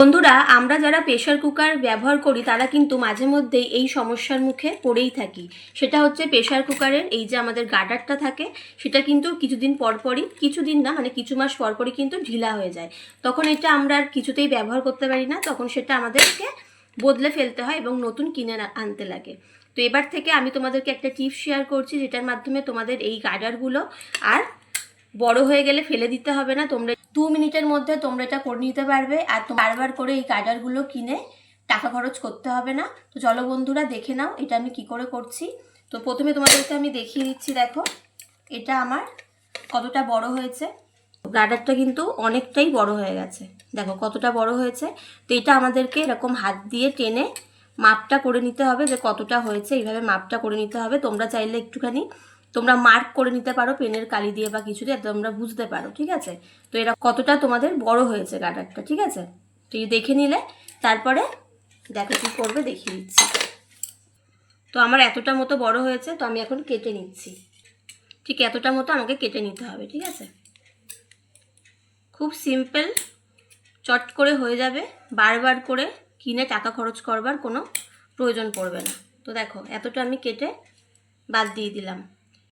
বন্ধুরা, আমরা যারা প্রেশার কুকার ব্যবহার করি, তারা কিন্তু মাঝে মধ্যেই এই সমস্যার মুখে পড়েই থাকি। সেটা হচ্ছে প্রেশার কুকারের এই যে আমাদের গার্ডারটা থাকে, সেটা কিন্তু কিছুদিন পরপরই কিছুদিন না মানে কিছু মাস পরপরই কিন্তু ঢিলা হয়ে যায়। তখন এটা আমরা আর কিছুতেই ব্যবহার করতে পারি না, তখন সেটা আমাদেরকে বদলে ফেলতে হয় এবং নতুন কিনে আনতে লাগে। তো এবার থেকে আমি তোমাদেরকে একটা টিপস শেয়ার করছি, যেটার মাধ্যমে তোমাদের এই গার্ডারগুলো আর বড় হয়ে গেলে ফেলে দিতে হবে না। তোমরা দু মিনিটের মধ্যে তোমরা এটা করে নিতে পারবে। আর বারবার করে এই গার্ডারগুলো কিনে টাকা খরচ করতে হবে না। তো চলো বন্ধুরা, দেখে নাও এটা আমি কি করে করছি। তো প্রথমে তোমাদেরকে আমি দেখিয়ে দিচ্ছি, দেখো। এটা আমার কতটা বড় হয়েছে। গার্ডারটা কিন্তু অনেকটাই বড় হয়ে গেছে। দেখো কতটা বড় হয়েছে। তো এটা আমাদেরকে এরকম হাত দিয়ে টেনে মাপটা করে নিতে হবে যে কতটা হয়েছে। এইভাবে মাপটা করে নিতে হবে। তোমরা চাইলে একটুখানি তোমরা মার্ক করে নিতে পারো, পেনের কালি দিয়ে বা কিছু দিয়ে, তোমরা বুঝতে পারো, ঠিক আছে? তো এরা কতটা তোমাদের বড় হয়েছে গার্ডারটা ঠিক আছে? তো দেখে নিলে, তারপরে দেখো কী করবে, দেখিয়ে দিচ্ছি। তো আমার এতটা মতো বড় হয়েছে, তো আমি এখন কেটে নিচ্ছি। ঠিক এতটা মতো আমাকে কেটে নিতে হবে, ঠিক আছে? খুব সিম্পল চট করে হয়ে যাবে। বারবার করে কিনে টাকা খরচ করবার কোনো প্রয়োজন পড়বে না। তো দেখো, এতটা আমি কেটে বাদ দিয়ে দিলাম।